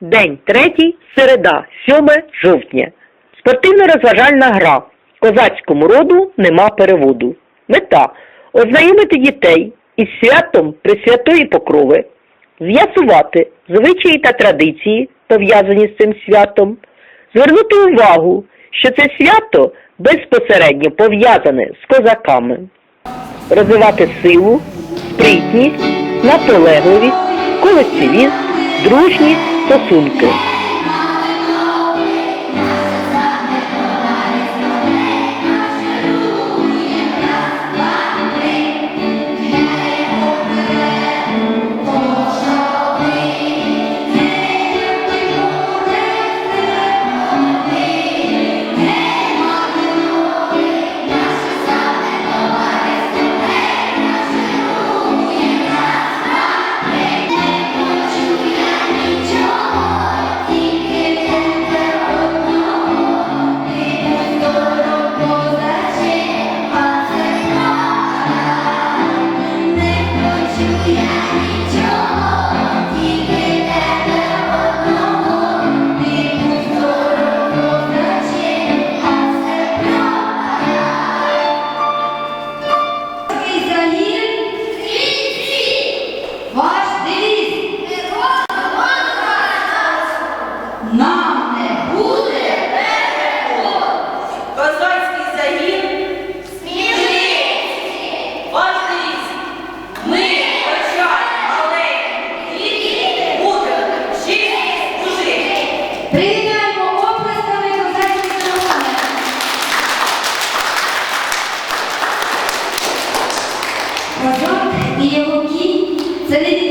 День третій, середа, 7 жовтня. Спортивно-розважальна гра. Козацькому роду нема переводу. Мета – ознайомити дітей із святом Пресвятої Покрови, з'ясувати звичаї та традиції, пов'язані з цим святом, звернути увагу, що це свято безпосередньо пов'язане з козаками, розвивати силу, спритність, наполегливість, колективізм, дружність, Este Acapulco.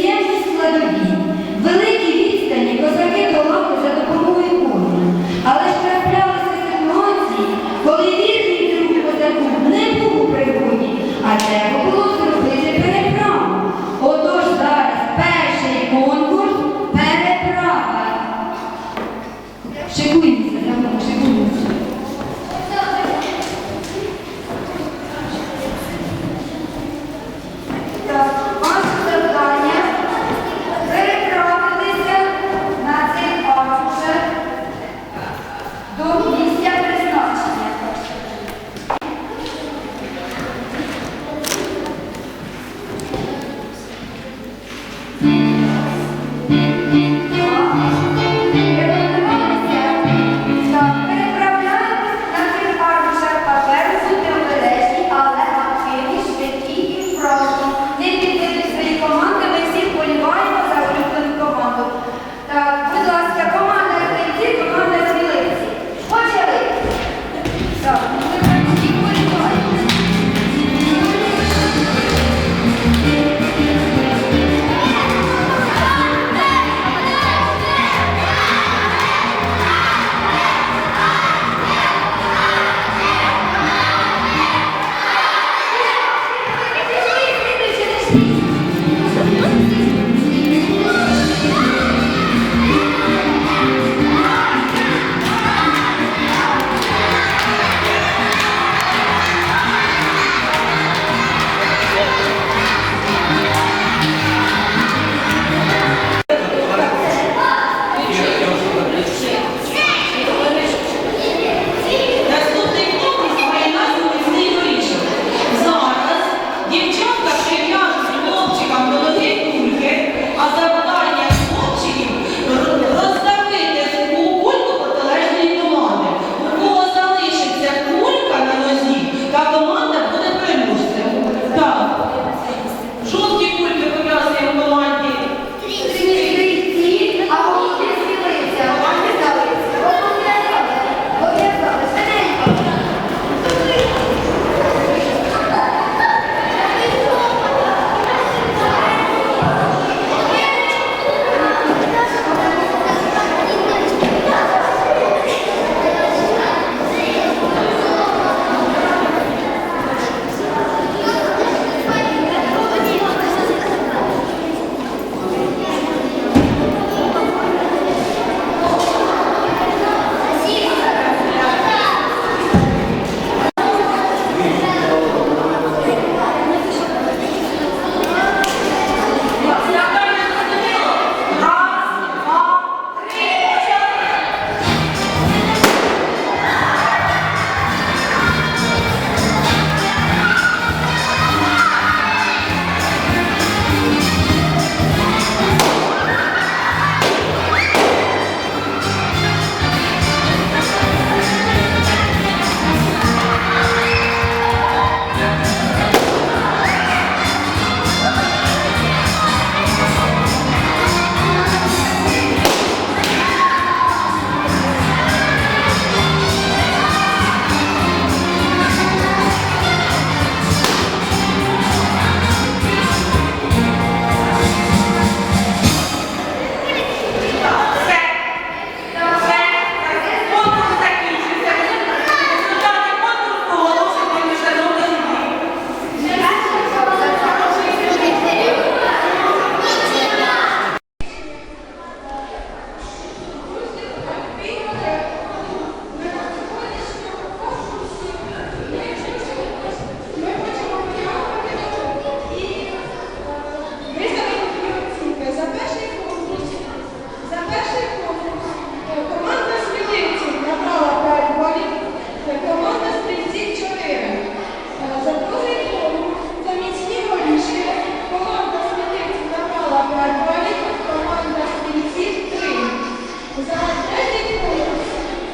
підприємці складові. Великі відстані козаки долали за допомогою коня. Але ж траплялися ситуації, коли вірний друг козаку не був у пригоді, а треба було зробити переправу. Отож зараз перший конкурс переправа. Шикуйте.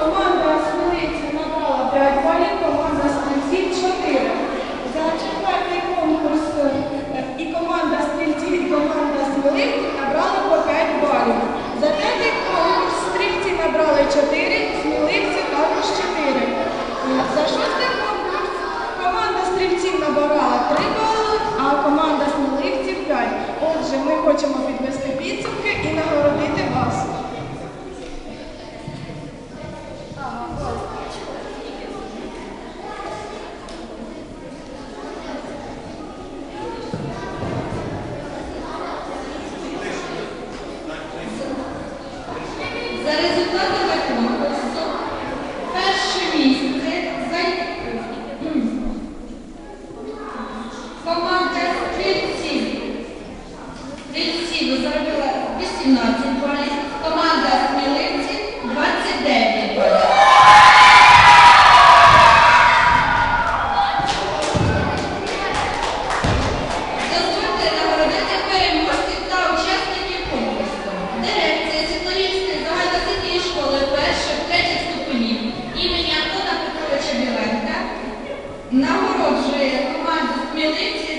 Команда Смолиці набрала 5 балів, команда Стрільців 4. За четвертий конкурс е, і команда Стрільців, і команда Смолиці Нагороджує команду Хмельницький.